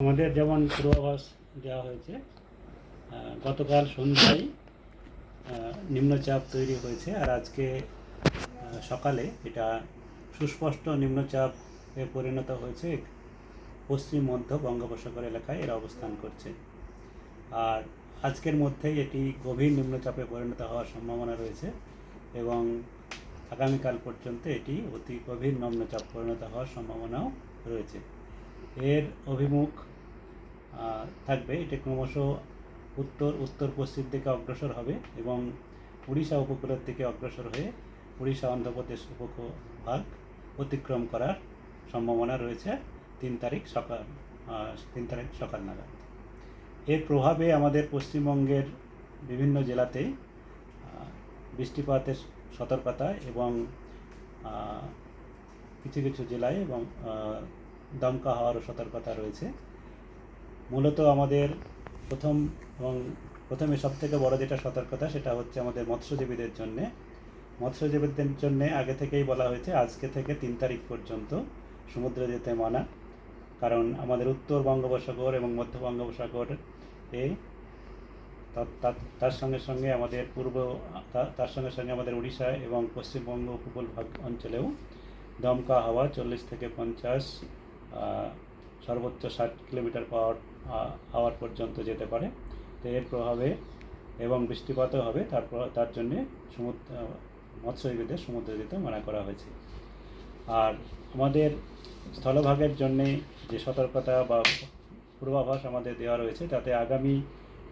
আমাদের যেমন পূর্বাভাস দেওয়া হয়েছে গতকাল সন্ধ্যায় নিম্নচাপ তৈরি হয়েছে আর আজকে সকালে এটা সুস্পষ্ট নিম্নচাপে পরিণত হয়েছে। পশ্চিম, মধ্য বঙ্গোপসাগর এলাকায় এর অবস্থান করছে। আর আজকের মধ্যেই এটি গভীর নিম্নচাপে পরিণত হওয়ার সম্ভাবনা রয়েছে এবং আগামীকাল পর্যন্ত এটি অতি গভীর নিম্নচাপ পরিণত হওয়ার সম্ভাবনাও রয়েছে। এর অভিমুখ থাকবে। এটি ক্রমশ উত্তর উত্তর পশ্চিম দিকে অগ্রসর হবে এবং উড়িষ্যা উপকূলের দিকে অগ্রসর হয়ে উড়িষ্যা অন্ধ্রপ্রদেশ উপভাগ অতিক্রম করার সম্ভাবনা রয়েছে তিন তারিখ সকাল তিন তারিখ সকাল নাগাদ। এর প্রভাবে আমাদের পশ্চিমবঙ্গের বিভিন্ন জেলাতেই আহ, বৃষ্টিপাতের সতর্কতা এবং কিছু কিছু জেলায় এবং দমকা হওয়ারও সতর্কতা রয়েছে। মূলত আমাদের প্রথম এবং প্রথমে সব থেকে বড় যেটা সতর্কতা সেটা হচ্ছে আমাদের মৎস্যজীবীদের জন্যে। মৎস্যজীবীদের জন্য আগে থেকেই বলা হয়েছে, আজকে থেকে তিন তারিখ পর্যন্ত সমুদ্রে যেতে মানা। কারণ আমাদের উত্তর বঙ্গোপসাগর এবং মধ্য বঙ্গোপসাগর এ তার- সঙ্গে সঙ্গে আমাদের পূর্ব তার সঙ্গে সঙ্গে আমাদের উড়িষ্যা এবং পশ্চিমবঙ্গ উপকূল অঞ্চলেও দমকা হাওয়া চল্লিশ থেকে পঞ্চাশ সর্বোচ্চ ষাট কিলোমিটার পাওয়ার আওয়ার পর্যন্ত যেতে পারে। তো এর প্রভাবে এবং বৃষ্টিপাতও হবে তারপর তার জন্যে সমুদ্র মৎস্যজীবীদের সমুদ্রে যেতে মানা করা হয়েছে। আর আমাদের স্থলভাগের জন্যে যে সতর্কতা বা পূর্বাভাস আমাদের দেওয়া রয়েছে, তাতে আগামী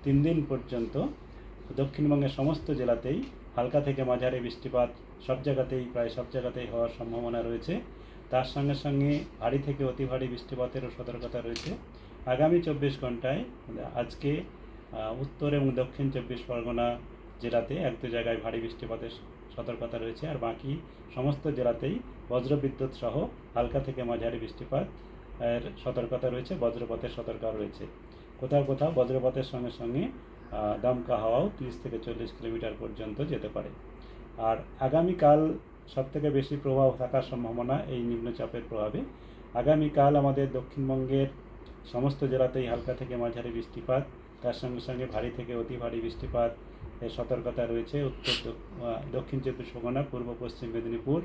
তিন দিন পর্যন্ত দক্ষিণবঙ্গের সমস্ত জেলাতেই হালকা থেকে মাঝারি বৃষ্টিপাত সব জায়গাতেই, প্রায় সব জায়গাতেই হওয়ার সম্ভাবনা রয়েছে। তার সঙ্গে সঙ্গে ভারী থেকে অতি ভারী বৃষ্টিপাতেরও সতর্কতা রয়েছে। আগামী চব্বিশ ঘন্টায় আজকে উত্তর এবং দক্ষিণ চব্বিশ পরগনা জেলাতে এক দু জায়গায় ভারী বৃষ্টিপাতের সতর্কতা রয়েছে আর বাকি সমস্ত জেলাতেই বজ্রবিদ্যুৎ সহ হালকা থেকে মাঝারি বৃষ্টিপাত, এর সতর্কতা রয়েছে, বজ্রপাতের সতর্কতা রয়েছে। কোথাও কোথাও বজ্রপাতের সঙ্গে সঙ্গে দমকা হাওয়াও তিরিশ থেকে চল্লিশ কিলোমিটার পর্যন্ত যেতে পারে। আর আগামীকাল সবথেকে বেশি প্রভাব থাকার সম্ভাবনা এই নিম্নচাপের প্রভাবে। আগামীকাল আমাদের দক্ষিণবঙ্গের সমস্ত জেলাতেই হালকা থেকে মাঝারি বৃষ্টিপাত, তার সঙ্গে সঙ্গে ভারী থেকে অতি ভারী বৃষ্টিপাত এর সতর্কতা রয়েছে উত্তর দক্ষিণ চব্বিশ পরগনা, পূর্ব পশ্চিম মেদিনীপুর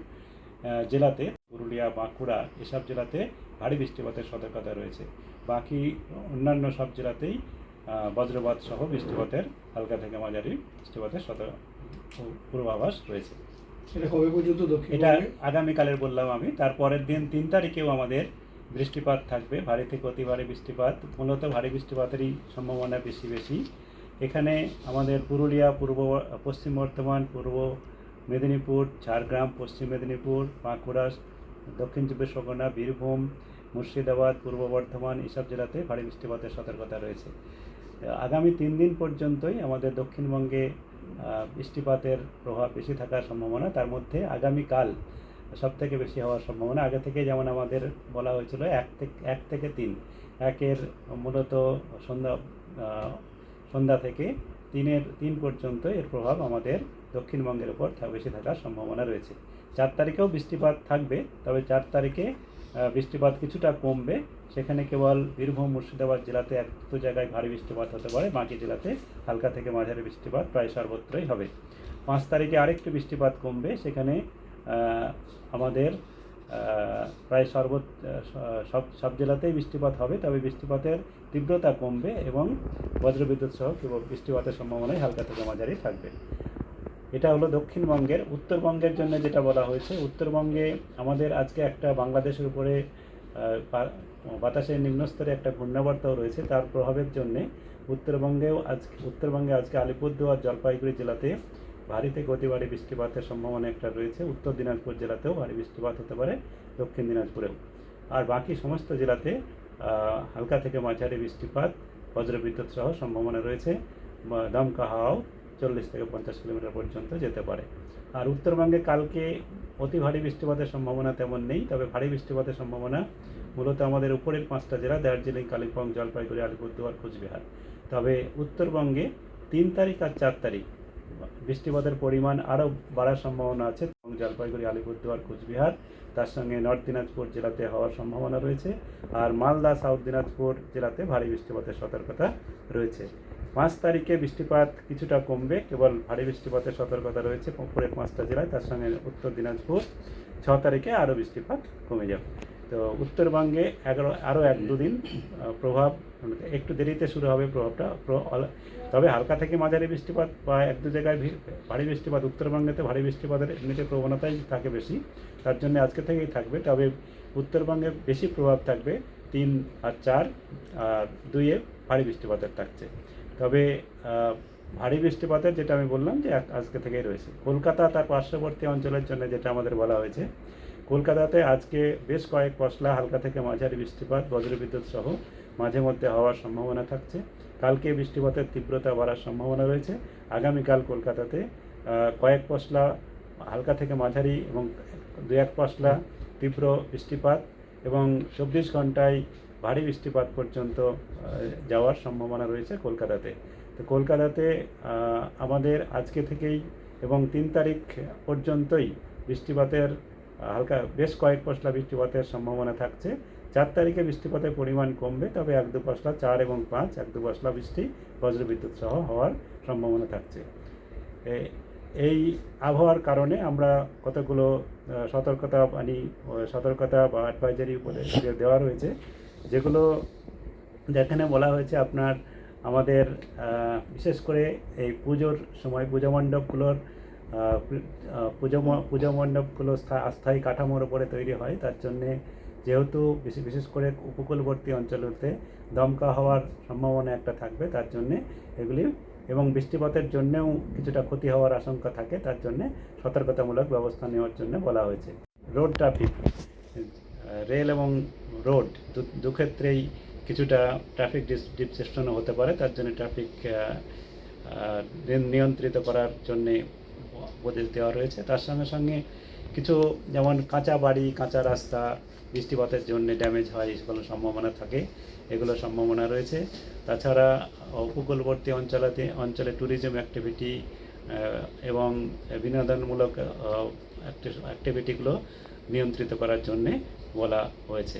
জেলাতে পুরুলিয়া, বাঁকুড়া এসব জেলাতে ভারী বৃষ্টিপাতের সতর্কতা রয়েছে। বাকি অন্যান্য সব জেলাতেই বজ্রপাত সহ বৃষ্টিপাতের হালকা থেকে মাঝারি বৃষ্টিপাতের সতর্ক, পূর্বাভাস রয়েছে। এটা কবে পর্যন্ত দক্ষিণ এটা আগামীকালের বললাম আমি। তারপরের দিন তিন তারিখেও আমাদের বৃষ্টিপাত থাকবে। ভারী থেকে অতি ভারী বৃষ্টিপাত। মূলত ভারী বৃষ্টিপাতেরই সম্ভাবনা বেশি বেশি। এখানে আমাদের পুরুলিয়া পূর্ব পশ্চিম বর্ধমান পূর্ব মেদিনীপুর ঝাড়গ্রাম পশ্চিম মেদিনীপুর বাঁকুড়া দক্ষিণ চব্বিশ পরগনা বীরভূম মুর্শিদাবাদ পূর্ব বর্ধমান এসব জেলাতে ভারী বৃষ্টিপাতের সতর্কতা রয়েছে। আগামী তিন দিন পর্যন্তই আমাদের দক্ষিণবঙ্গে বৃষ্টিপাতের প্রভাব বেশি থাকার সম্ভাবনা, তার মধ্যে আগামীকাল সব থেকে বেশি হওয়ার সম্ভাবনা, আগে থেকে যেমন আমাদের বলা হয়েছিল, এক থেকে এক থেকে তিন। একের মূলত সন্ধ্যা সন্ধ্যা থেকে তিনের, তিন পর্যন্ত এর প্রভাব আমাদের দক্ষিণবঙ্গের উপর বেশি থাকার সম্ভাবনা রয়েছে। চার তারিখেও বৃষ্টিপাত থাকবে, তবে চার তারিখে বৃষ্টিপাত কিছুটা কমবে। সেখানে কেবল বীরভূম, মুর্শিদাবাদ জেলাতে এক দু জায়গায় ভারী বৃষ্টিপাত হতে পারে। বাকি জেলাতে হালকা থেকে মাঝারি বৃষ্টিপাত প্রায় সর্বত্রই হবে। পাঁচ তারিখে আরেকটু বৃষ্টিপাত কমবে। সেখানে আমাদের প্রায় সর্ব সব সব জেলাতেই বৃষ্টিপাত হবে। তবে বৃষ্টিপাতের তীব্রতা কমবে এবং বজ্রবিদ্যুৎ সহ বৃষ্টিপাতের সম্ভাবনাই হালকা থেকে মাঝারি থাকবে। এটা হলো দক্ষিণবঙ্গের, উত্তরবঙ্গের জন্য যেটা বলা হয়েছে। উত্তরবঙ্গে আমাদের আজকে একটা বাংলাদেশের উপরে বাতাসের নিম্নস্তরে একটা ঘূর্ণাবর্তাও রয়েছে, তার প্রভাবের জন্যে উত্তরবঙ্গেও আজ, উত্তরবঙ্গে আজকে আলিপুরদুয়ার, জলপাইগুড়ি জেলাতে ভারী থেকে অতি ভারী বৃষ্টিপাতের সম্ভাবনা একটা রয়েছে। উত্তর দিনাজপুর জেলাতেও ভারী বৃষ্টিপাত হতে পারে, দক্ষিণ দিনাজপুরেও। আর বাকি সমস্ত জেলাতে হালকা থেকে মাঝারি বৃষ্টিপাত, বজ্রবিদ্যুৎ সহ সম্ভাবনা রয়েছে। দমকা হাওয়াও চল্লিশ থেকে পঞ্চাশ কিলোমিটার পর্যন্ত যেতে পারে। আর উত্তরবঙ্গে কালকে অতি ভারী বৃষ্টিপাতের সম্ভাবনা তেমন নেই, তবে ভারী বৃষ্টিপাতের সম্ভাবনা মূলত আমাদের উপরের পাঁচটা জেলা, দার্জিলিং, কালিম্পং, জলপাইগুড়ি, আলিপুরদুয়ার কোচবিহার। তবে উত্তরবঙ্গে তিন তারিখ আর চার তারিখ বৃষ্টিপাতের পরিমাণ আরও বাড়ার সম্ভাবনা আছে, এবং জলপাইগুড়ি, আলিপুরদুয়ার কোচবিহার, তার সঙ্গে নর্থ দিনাজপুর জেলাতে হওয়ার সম্ভাবনা রয়েছে, আর মালদা, সাউথ দিনাজপুর জেলাতে ভারী বৃষ্টিপাতের সতর্কতা রয়েছে। পাঁচ তারিখে বৃষ্টিপাত কিছুটা কমবে, কেবল ভারী বৃষ্টিপাতের সতর্কতা রয়েছে পরের পাঁচটা জেলায়, তার সঙ্গে উত্তর দিনাজপুর। ছ তারিখে আরও বৃষ্টিপাত কমে যাবে। তো উত্তরবঙ্গে এগারো, আরও এক দুদিন প্রভাব, একটু দেরিতে শুরু হবে প্রভাবটা তবে হালকা থেকে মাঝারি বৃষ্টিপাত বা এক দু জায়গায় ভারী বৃষ্টিপাত, উত্তরবঙ্গেতে ভারী বৃষ্টিপাতের এমনিতে প্রবণতাই থাকে বেশি, তার জন্য আজকে থেকেই থাকবে, তবে উত্তরবঙ্গে বেশি প্রভাব থাকবে তিন আর চার, আর দুইয়ে ভারী বৃষ্টিপাতের থাকছে। তবে ভারী বৃষ্টিপাতের যেটা আমি বললাম যে আজকে থেকেই রয়েছে। কলকাতা তার পার্শ্ববর্তী অঞ্চলের জন্য যেটা আমাদের বলা হয়েছে, কলকাতাতে আজকে বেশ কয়েক পশলা হালকা থেকে মাঝারি বৃষ্টিপাত, বজ্রবিদ্যুৎ সহ মাঝে মধ্যে হওয়ার সম্ভাবনা থাকছে। কালকে বৃষ্টিপাতের তীব্রতা বাড়ার সম্ভাবনা রয়েছে। আগামীকাল কলকাতাতে কয়েক পশলা হালকা থেকে মাঝারি এবং দু এক পশলা তীব্র বৃষ্টিপাত এবং চব্বিশ ঘন্টায় ভারী বৃষ্টিপাত পর্যন্ত যাওয়ার সম্ভাবনা রয়েছে কলকাতাতে। তো কলকাতাতে আমাদের আজকে থেকেই এবং তিন তারিখ পর্যন্তই বৃষ্টিপাতের, হালকা, বেশ কয়েক পশলা বৃষ্টিপাতের সম্ভাবনা থাকছে। চার তারিখে বৃষ্টিপাতের পরিমাণ কমবে, তবে এক দু পশলা, চার এবং পাঁচ, এক দু পশলা বৃষ্টি বজ্রবিদ্যুৎ সহ হওয়ার সম্ভাবনা থাকছে। এই আবহাওয়ার কারণে আমরা কতগুলো সতর্কতা ও সতর্কতা বা অ্যাডভাইজারি উপদেশ দেওয়া রয়েছে। যেগুলো যেখানে বলা হয়েছে আপনার আমাদের বিশেষ করে এই পুজোর সময় পূজা মণ্ডপগুলোর পুজো পূজা মণ্ডপগুলো স্থা- কাঠামোর উপরে তৈরি হয়। তার জন্যে যেহেতু বিশেষ করে উপকূলবর্তী অঞ্চলতে দমকা হওয়ার সম্ভাবনা একটা থাকবে, তার জন্যে এগুলি, এবং বৃষ্টিপাতের জন্যেও কিছুটা ক্ষতি হওয়ার আশঙ্কা থাকে, তার জন্যে সতর্কতামূলক ব্যবস্থা নেওয়ার জন্য বলা হয়েছে। রোড ট্রাফিক, রেল এবং রোড দুক্ষেত্রেই কিছুটা ট্রাফিক ডিসেশনও হতে পারে, তার জন্য ট্রাফিক নিয়ন্ত্রিত করার জন্যে উপদেশ দেওয়া রয়েছে। তার সঙ্গে সঙ্গে কিছু, যেমন কাঁচা বাড়ি, কাঁচা রাস্তা, বৃষ্টিপাতের জন্য ড্যামেজ হয় সকল সম্ভাবনা থাকে, এগুলো সম্ভাবনা রয়েছে। তাছাড়া উপকূলবর্তী অঞ্চলাতে, অঞ্চলে ট্যুরিজম অ্যাক্টিভিটি এবং বিনোদনমূলক অ্যাক্টিভিটিগুলো নিয়ন্ত্রিত করার জন্যে বলা হয়েছে।